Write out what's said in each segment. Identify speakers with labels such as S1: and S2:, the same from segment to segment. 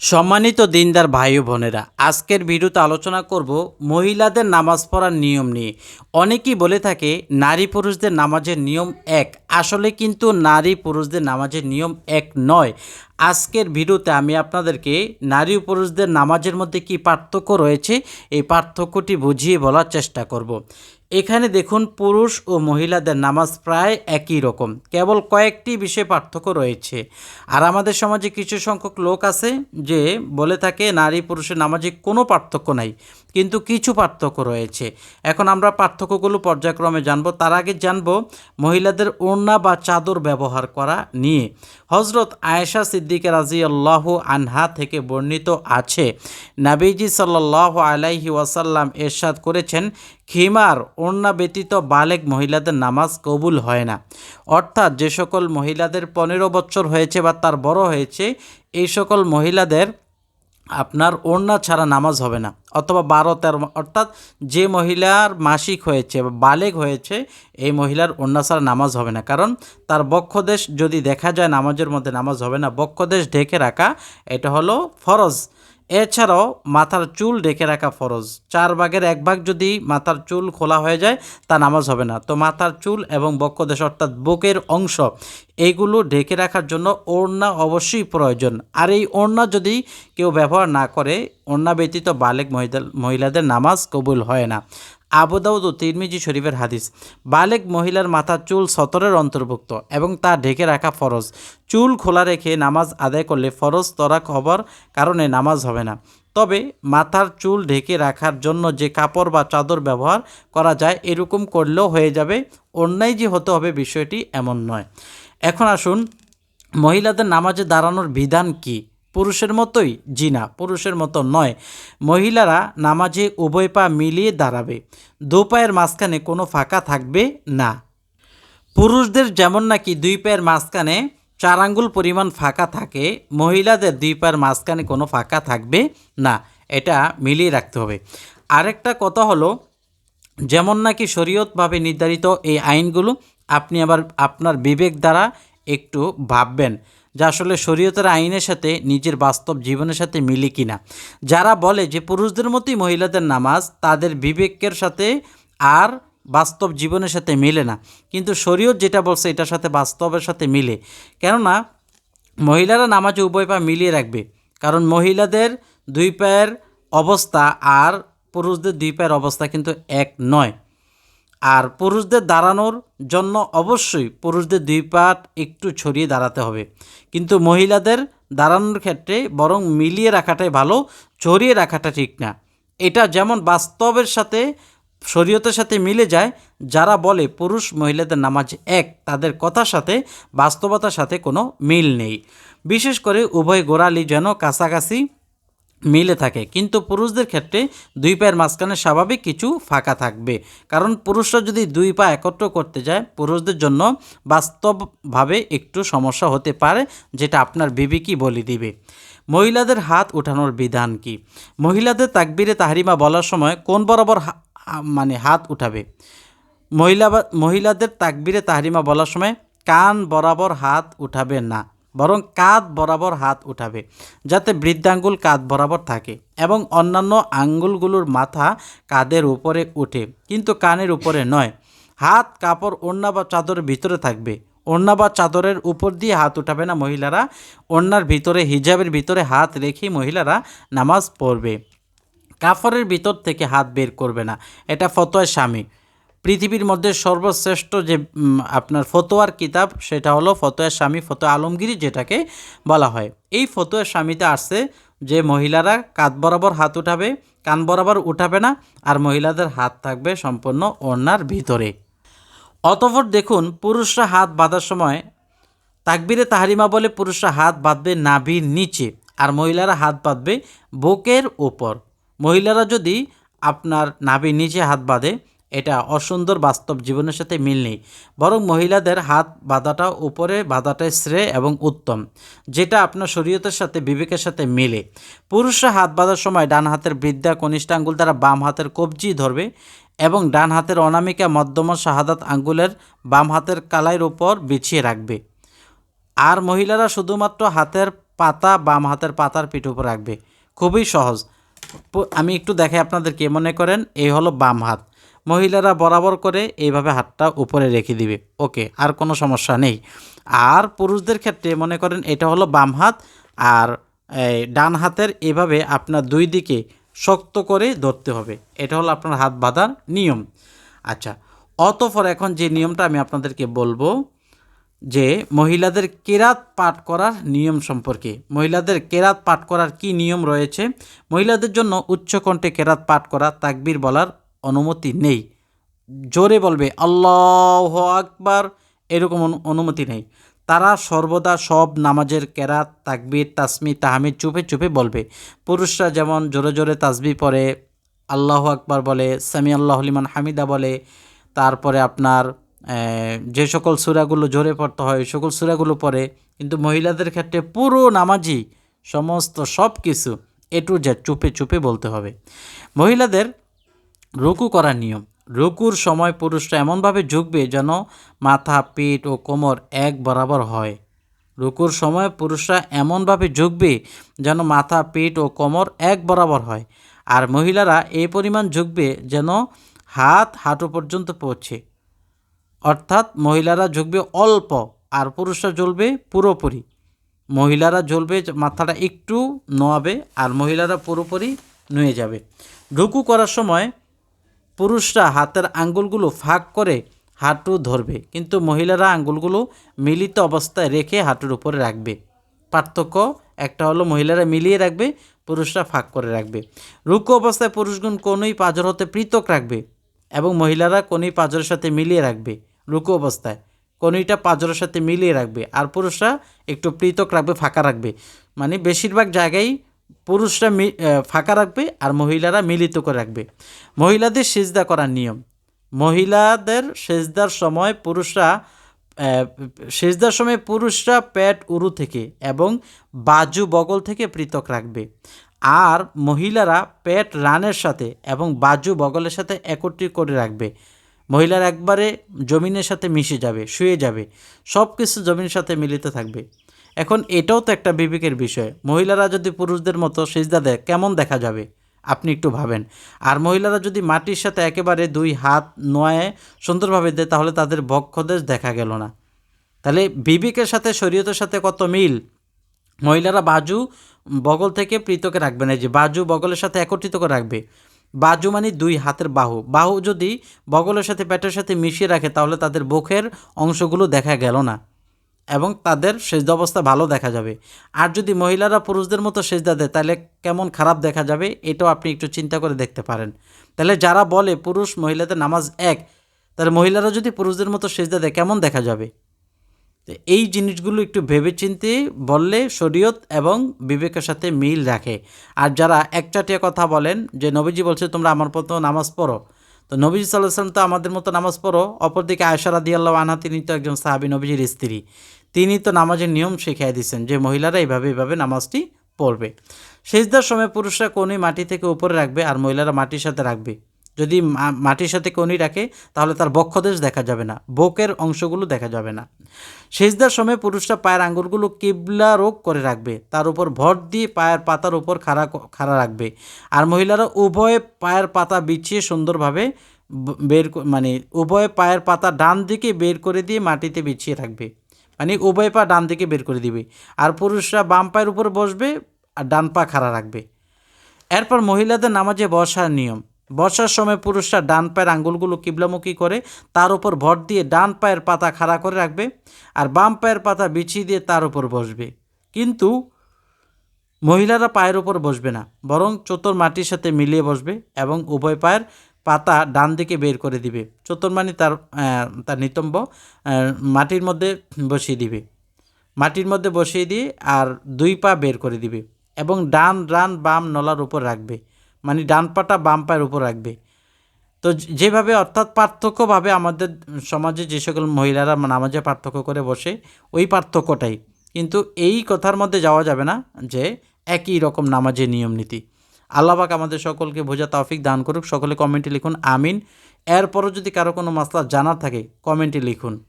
S1: সম্মানিত দিনদার ভাই বোনেরা, আজকের ভিডিওতে আলোচনা করব মহিলাদের নামাজ পড়ার নিয়ম নিয়ে। অনেকেই বলে থাকে, নারী পুরুষদের নামাজের নিয়ম এক আসলে কিন্তু নারী পুরুষদের নামাজের নিয়ম এক নয়। আজকের ভিডিওতে আমি আপনাদেরকে নারী ও পুরুষদের নামাজের মধ্যে কি পার্থক্য রয়েছে, এই পার্থক্যটি বুঝিয়ে বলার চেষ্টা করব। এখানে দেখুন, পুরুষ ও মহিলাদের নামাজ প্রায় একই রকম, কেবল কয়েকটি বিষয়ে পার্থক্য রয়েছে। আর আমাদের সমাজে কিছু সংখ্যক লোক আছে যে বলে থাকে, নারী পুরুষের নামাজে কোনো পার্থক্য নাই, কিন্তু কিছু পার্থক্য রয়েছে। এখন আমরা পার্থক্যগুলো পর্যায়ক্রমে জানব। তার আগে জানব, মহিলাদের ওড়না বা চাদর ব্যবহার করা নিয়ে হজরত আয়েশা সিদ্দিকে রাজি আল্লাহ আনহা থেকে বর্ণিত আছে। নাবিজি সাল্লাহ আলাইহি ওয়াসাল্লাম এরশাদ করেছেন, খিমার, ওড়না ব্যতীত বালেক মহিলাদের নামাজ কবুল হয় না। অর্থাৎ যে সকল মহিলাদের পনেরো বছর হয়েছে বা তার বড় হয়েছে, এই সকল মহিলাদের আপনার ওড়না ছাড়া নামাজ হবে না। অথবা বারো, তেরো অর্থাৎ যে মহিলার মাসিক হয়েছে বা বালেগ হয়েছে, এই মহিলার ওড়না ছাড়া নামাজ হবে না। কারণ তার বক্ষদেশ যদি দেখা যায় নামাজের মধ্যে নামাজ হবে না, বক্ষদেশ ঢেকে রাখা, এটা হলো ফরজ। এছাড়াও মাথার চুল ঢেকে রাখা ফরজ। চার ভাগের এক ভাগ যদি মাথার চুল খোলা হয়ে যায়, তা নামাজ হবে না। তো মাথার চুল এবং বক্ষদেশ অর্থাৎ বুকের অংশ এইগুলো ঢেকে রাখার জন্য ওড়না অবশ্যই প্রয়োজন। আর এই ওড়না যদি কেউ ব্যবহার না করে, ওড়না ব্যতীত বালেক মহিলা মহিলাদের নামাজ কবুল হয় না। আবুদাউদ ও তিরমিজি শরীফের হাদিস। বালেক মহিলার মাথার চুল সতরের অন্তর্ভুক্ত এবং তা ঢেকে রাখা ফরজ। চুল খোলা রেখে নামাজ আদায় করলে ফরজ তরাক হবার কারণে নামাজ হবে না। তবে মাথার চুল ঢেকে রাখার জন্য যে কাপড় বা চাদর ব্যবহার করা যায়, এরকম করলেও হয়ে যাবে। অন্যায় যে হতে হবে বিষয়টি এমন নয়। এখন আসুন, মহিলাদের নামাজে দাঁড়ানোর বিধান কি? পুরুষের মতোই জি না পুরুষের মতো নয়। মহিলারা নামাজে উভয় পা মিলিয়ে দাঁড়াবে। দু পায়ের মাঝখানে কোনো ফাঁকা থাকবে না। পুরুষদের যেমন নাকি দুই পায়ের মাঝখানে চার আঙ্গুল পরিমাণ ফাঁকা থাকে, মহিলাদের দুই পায়ের মাঝখানে কোনো ফাঁকা থাকবে না। এটা মিলিয়ে রাখতে হবে। আরেকটা কথা হলো, যেমন নাকি শরীয়তভাবে নির্ধারিত এই আইনগুলো, আপনি আবার আপনার বিবেক দ্বারা একটু ভাববেন। যে আসলে শরীয়তের আইনের সাথে নিজের বাস্তব জীবনের সাথে মিলে কিনা। যারা বলে যে পুরুষদের মতোই মহিলাদের নামাজ, তাদের বিবেকের সাথে আর বাস্তব জীবনের সাথে মিলে না। কিন্তু শরীয়ত যেটা বলছে, এটার সাথে বাস্তবের সাথে মিলে। কেননা, মহিলারা নামাজে উভয় পা মিলিয়ে রাখবে। কারণ মহিলাদের দুই পায়ের অবস্থা আর পুরুষদের দুই পায়ের অবস্থা কিন্তু এক নয়। আর পুরুষদের দাঁড়ানোর জন্য অবশ্যই পুরুষদের দুই পা একটু ছড়িয়ে দাঁড়াতে হবে। কিন্তু মহিলাদের দাঁড়ানোর ক্ষেত্রে বরং মিলিয়ে রাখাটাই ভালো, ছড়িয়ে রাখাটা ঠিক না। এটা যেমন বাস্তবের সাথে, শরীয়তের সাথে মিলে যায়, যারা বলে পুরুষ মহিলাদের নামাজ এক, তাদের কথার সাথে, বাস্তবতার সাথে কোনো মিল নেই। বিশেষ করে উভয় গোড়ালি যেন কাছাকাছি মিলে থাকে। কিন্তু পুরুষদের ক্ষেত্রে দুই পায়ের মাঝখানে স্বাভাবিক কিছু ফাঁকা থাকবে। কারণ পুরুষরা যদি দুই পা একত্র করতে যায়, পুরুষদের জন্য বাস্তবভাবে একটু সমস্যা হতে পারে, যেটা আপনার বিবেকই বলে দিবে। মহিলাদের হাত উঠানোর বিধান কি? মহিলাদের তাকবিরে তাহারিমা বলার সময় কোন বরাবর মানে হাত উঠাবে? মহিলা মহিলাদের তাকবিরে তাহারিমা বলার সময় কান বরাবর হাত উঠাবে না। বরং কাঁধ বরাবর হাত উঠাবে, যাতে বৃদ্ধাঙ্গুল কাঁধ বরাবর থাকে এবং অন্যান্য আঙ্গুলগুলোর মাথা কাঁধের উপরে উঠে, কিন্তু কানের উপরে নয়। হাত, কাপড়, ওড়না বা চাদরের ভিতরে থাকবে। ওড়না বা চাদরের উপর দিয়ে হাত উঠাবে না মহিলারা। ওড়নার ভিতরে, হিজাবের ভিতরে হাত রেখে মহিলারা নামাজ পড়বে। কাফরের ভিতর থেকে হাত বের করবে না। এটা ফতোয় স্বামী পৃথিবীর মধ্যে সর্বশ্রেষ্ঠ যে আপনার ফতোয়ার কিতাব, সেটা হলো ফতোয়ার স্বামী, ফতোয়া আলমগিরি যেটাকে বলা হয়। এই ফতোয়ার স্বামীতে আসছে যে, মহিলারা কাঁধ বরাবর হাত উঠাবে, কান বরাবর উঠাবে না, আর মহিলাদের হাত থাকবে সম্পূর্ণ ওড়নার ভিতরে। অতঃপর দেখুন, পুরুষরা হাত বাঁধার সময় তাকবিরে তাহারিমা বলে পুরুষরা হাত বাঁধবে নাভির নিচে, আর মহিলারা হাত বাঁধবে বুকের ওপর মহিলারা যদি আপনার নাভির নিচে হাত বাঁধে এটা অসুন্দর বাস্তব জীবনের সাথে মিল নেই। বরং মহিলাদের হাত বাঁধাটা উপরে বাঁধাটাই শ্রেয় এবং উত্তম, যেটা আপনার শরীয়তের সাথে, বিবেকের সাথে মেলে। পুরুষরা হাত বাঁধার সময় ডান হাতের বৃদ্ধা কনিষ্ঠ আঙ্গুল দ্বারা বাম হাতের কবজি ধরবে এবং ডান হাতের অনামিকা মধ্যম শাহাদাত আঙ্গুলের বাম হাতের কালাইয়ের উপর বিছিয়ে রাখবে। আর মহিলারা শুধুমাত্র হাতের পাতা বাম হাতের পাতার পিঠ উপর রাখবে। খুবই সহজ। আমি একটু দেখাই আপনাদেরকে মনে করেন, এই হলো বাম হাত। মহিলারা বরাবর করে এইভাবে হাতটা উপরে রেখে দিবে। ওকে, আর কোনো সমস্যা নেই। আর পুরুষদের ক্ষেত্রে মনে করেন এটা হলো বাম হাত, আর ডান হাতের এভাবে আপনার দুই দিকে শক্ত করে ধরতে হবে। এটা হলো আপনার হাত বাঁধার নিয়ম। আচ্ছা অতঃপর এখন যে নিয়মটা আমি আপনাদেরকে বলব, যে মহিলাদের কেরাত পাঠ করার নিয়ম সম্পর্কে। মহিলাদের কেরাত পাঠ করার কি নিয়ম রয়েছে? মহিলাদের জন্য উচ্চকণ্ঠে কেরাত পাঠ করা, তাকবির বলার অনুমতি নেই। জোরে বলবে, আল্লাহ আকবার, এরকম অনুমতি নেই। তারা সর্বদা সব নামাজের কেরাত, তাকবির তাসমি তাহমিদ চুপে চুপে বলবে। পুরুষরা যেমন জোরে জোরে তাসবি পরে আল্লাহ আকবার বলে সামি আল্লাহ লিমান হামিদা বলে, তারপরে আপনার যে সকল সুরাগুলো জোরে পড়তে হয়, ওই সকল সুরাগুলো পড়ে। কিন্তু মহিলাদের ক্ষেত্রে পুরো নামাজি সমস্ত সব কিছু এ টু জেড চুপে চুপে বলতে হবে। মহিলাদের রুকু করার নিয়ম। রুকুর সময় পুরুষরা এমনভাবে ঝুঁকবে যেন মাথা, পিঠ ও কোমর এক বরাবর হয়। রুকুর সময় পুরুষরা এমনভাবে ঝুঁকবে যেন মাথা, পিঠ ও কোমর এক বরাবর হয়। আর মহিলারা এই পরিমাণ ঝুঁকবে যেন হাত হাঁটু পর্যন্ত পৌঁছে। অর্থাৎ মহিলারা ঝুঁকবে অল্প আর পুরুষরা জ্বলবে পুরোপুরি। মহিলারা জ্বলবে মাথাটা একটু নোয়াবে আর মহিলারা পুরোপুরি নুয়ে যাবে। রুকু করার সময় পুরুষরা হাতের আঙ্গুলগুলো ফাঁক করে হাঁটু ধরবে, কিন্তু মহিলারা আঙ্গুলগুলো মিলিত অবস্থায় রেখে হাঁটুর উপরে রাখবে। পার্থক্য একটা হলো মহিলারা মিলিয়ে রাখবে, পুরুষরা ফাঁক করে রাখবে। রুকু অবস্থায় পুরুষগুণ কোনোই পাজর হতে পৃথক রাখবে এবং মহিলারা কোনোই পাজরের সাথে মিলিয়ে রাখবে রুকু অবস্থায়। কোনোইটা পাজরের সাথে মিলিয়ে রাখবে আর পুরুষরা একটু পৃথক রাখবে, ফাঁকা রাখবে। মানে বেশিরভাগ জায়গায় পুরুষরা ফাঁকা রাখবে আর মহিলারা মিলিত করে রাখবে। মহিলাদের সেজদা করার নিয়ম। মহিলাদের সেজদার সময় পুরুষরা সেজদার সময় পুরুষরা পেট উরু থেকে এবং বাজু বগল থেকে পৃথক রাখবে। আর মহিলারা পেট রানের সাথে এবং বাজু বগলের সাথে একত্রিত করে রাখবে। মহিলারা একবারে জমিনের সাথে মিশে যাবে, শুয়ে যাবে। সব কিছু জমিনের সাথে মিলিত থাকবে। এখন এটাও তো একটা বিবেকের বিষয়। মহিলারা যদি পুরুষদের মতো সেজদা দেয়, কেমন দেখা যাবে? আপনি একটু ভাবেন। আর মহিলারা যদি মাটির সাথে একেবারে দুই হাত নয় সুন্দরভাবে দেয়, তাহলে তাদের বক্ষদেশ দেখা গেল না। তাহলে বিবেকের সাথে, শরীয়তের সাথে কত মিল? মহিলারা বাজু বগল থেকে পৃথকে রাখবে না। যে বাজু বগলের সাথে একত্রিত করে রাখবে। বাজু মানে দুই হাতের বাহু। বাহু যদি বগলের সাথে, পেটের সাথে মিশিয়ে রাখে, তাহলে তাদের বুকের অংশগুলো দেখা গেল না। এবং তাদের সেজদা অবস্থা ভালো দেখা যাবে। আর যদি মহিলারা পুরুষদের মতো সেজদা দেয়, তাহলে কেমন খারাপ দেখা যাবে, এটাও আপনি একটু চিন্তা করে দেখতে পারেন। তাহলে যারা বলে পুরুষ মহিলাদের নামাজ এক, তাহলে মহিলারা যদি পুরুষদের মতো সেজদা দেয়, কেমন দেখা যাবে? এই জিনিসগুলো একটু ভেবেচিন্তে বললে শরীয়ত এবং বিবেকের সাথে মিল রাখে। আর যারা একচাটিয়া কথা বলেন, যে নবীজি বলছে, তোমরা আমার মতো নামাজ পড়ো। তো নবীজি সাল্লাহ সাল্লাম তো আমাদের মতো নামাজ পড়ো। অপরদিকে আয়সা রাদি আল্লাহ আনহা, তিনি তো একজন সাহাবী, নবীজির স্ত্রী। তিনি তো নামাজের নিয়ম শিখিয়ে দিয়েছেন যে মহিলারা এইভাবে এইভাবে নামাজটি পড়বে। সেজদার সময় পুরুষরা কোনি মাটি থেকে উপরে রাখবে আর মহিলারা মাটির সাথে রাখবে। যদি মাটির সাথে কোনি রাখে, তাহলে তার বক্ষদেশ দেখা যাবে না, বুকের অংশগুলো দেখা যাবে না। সেজদার সময় পুরুষরা পায়ের আঙুলগুলো কিবলা রোগ করে রাখবে, তার উপর ভর দিয়ে পায়ের পাতার উপর খাড়া খাড়া রাখবে। আর মহিলারা উভয়ে পায়ের পাতা বিছিয়ে সুন্দরভাবে বের মানে উভয় পায়ের পাতা ডান দিকে বের করে দিয়ে মাটিতে বিছিয়ে রাখবে। মানে উভয় পা ডান দিকে বের করে দিবে। আর পুরুষরা বাম পায়ের উপর বসবে আর ডান পা খাড়া রাখবে। এরপর মহিলাদের নামাজে বসার নিয়ম। বসার সময় পুরুষরা ডান পায়ের আঙ্গুলগুলো কিবলামুখী করে তার উপর ভর দিয়ে ডান পায়ের পাতা খাড়া করে রাখবে আর বাম পায়ের পাতা বিছিয়ে দিয়ে তার উপর বসবে। কিন্তু মহিলারা পায়ের উপর বসবে না, বরং চতুর মাটির সাথে মিলিয়ে বসবে এবং উভয় পায়ের পাতা ডান দিকে বের করে দিবে। চতুর মানে তার তার নিতম্ব মাটির মধ্যে বসিয়ে দিবে। মাটির মধ্যে বসিয়ে দিয়ে আর দুই পা বের করে দিবে এবং ডান ডান বাম নলার উপর রাখবে। মানে ডান পাটা বাম পায়ের উপর রাখবে। তো যেভাবে অর্থাৎ পার্থক্যভাবে আমাদের সমাজে যে সকল মহিলারা নামাজে পার্থক্য করে বসে, ওই পার্থক্যটাই। কিন্তু এই কথার মধ্যে যাওয়া যাবে না যে একই রকম নামাজের নিয়ম নীতি। আল্লাহবাক আমাদের সকলকে বোঝা তাফিক দান করুক। সকলে কমেন্টে লিখুন, আমিন। এরপরও যদি কারও কোনো মাসলা জানার থাকে কমেন্টে লিখুন।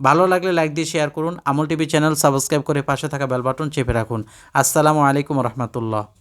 S1: ভালো লাগলে লাইক দিয়ে শেয়ার করুন। আমল টিভি চ্যানেল সাবস্ক্রাইব করে পাশে থাকা বেল বাটন চেপে রাখুন। আসসালামু আলাইকুম রহমতুল্লাহ।